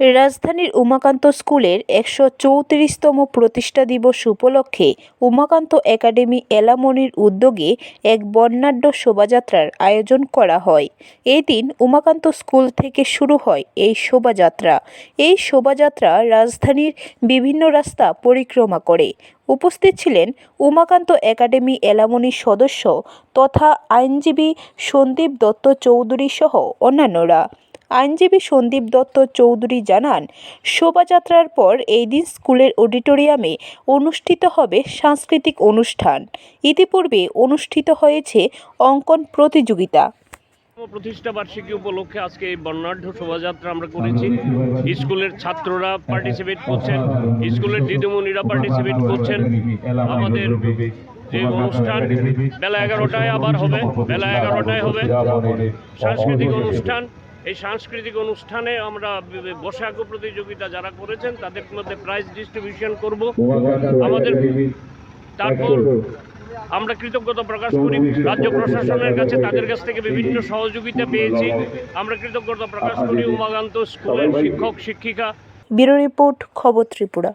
রাজধানীর উমাকান্ত স্কুলের একশো চৌত্রিশতম প্রতিষ্ঠা দিবস উপলক্ষে উমাকান্ত একাডেমি এলামনির উদ্যোগে এক বর্ণাঢ্য শোভাযাত্রার আয়োজন করা হয়। এই দিন উমাকান্ত স্কুল থেকে শুরু হয় এই শোভাযাত্রা। এই শোভাযাত্রা রাজধানীর বিভিন্ন রাস্তা পরিক্রমা করে। উপস্থিত ছিলেন উমাকান্ত একাডেমি এলামনির সদস্য তথা আইনজীবী সন্দীপ দত্ত চৌধুরী সহ অন্যান্যরা। আইনজীবী সন্দীপ দত্ত চৌধুরী জানান, শোভাযাত্রার পর এই দিন স্কুলের অডিটোরিয়ামে অনুষ্ঠিত হবে সাংস্কৃতিক অনুষ্ঠান। ইতিপূর্বে অনুষ্ঠিত হয়েছে অঙ্কন প্রতিযোগিতা। প্রতিষ্ঠা বার্ষিকী উপলক্ষে আজকে এই বর্ণাঢ্য শোভাযাত্রা আমরা করেছি। স্কুলের ছাত্ররা পার্টিসিপেট করছেন, স্কুলের দিদিমণিরা পার্টিসিপেট করছেন। আমাদের যে অনুষ্ঠান, বেলা এগারোটায় আবার হবে, বেলা এগারোটায় হবে। সাংস্কৃতিক অনুষ্ঠান এই সাংস্কৃতিক অনুষ্ঠানে আমরা বসাক প্রতিযোগিতা যারা করেছেন, তাদের মধ্যে প্রাইজ ডিস্ট্রিবিউশন করব। আমাদের তারপর আমরা কৃতজ্ঞতা প্রকাশ করি। রাজ্য প্রশাসনের কাছে তাদের কাছ থেকে বিভিন্ন সহযোগিতা পেয়েছি। আমরা কৃতজ্ঞতা প্রকাশ করি। উমাকান্ত স্কুলের শিক্ষক, শিক্ষিকা। ব্যুরো রিপোর্ট, খবর ত্রিপুরা।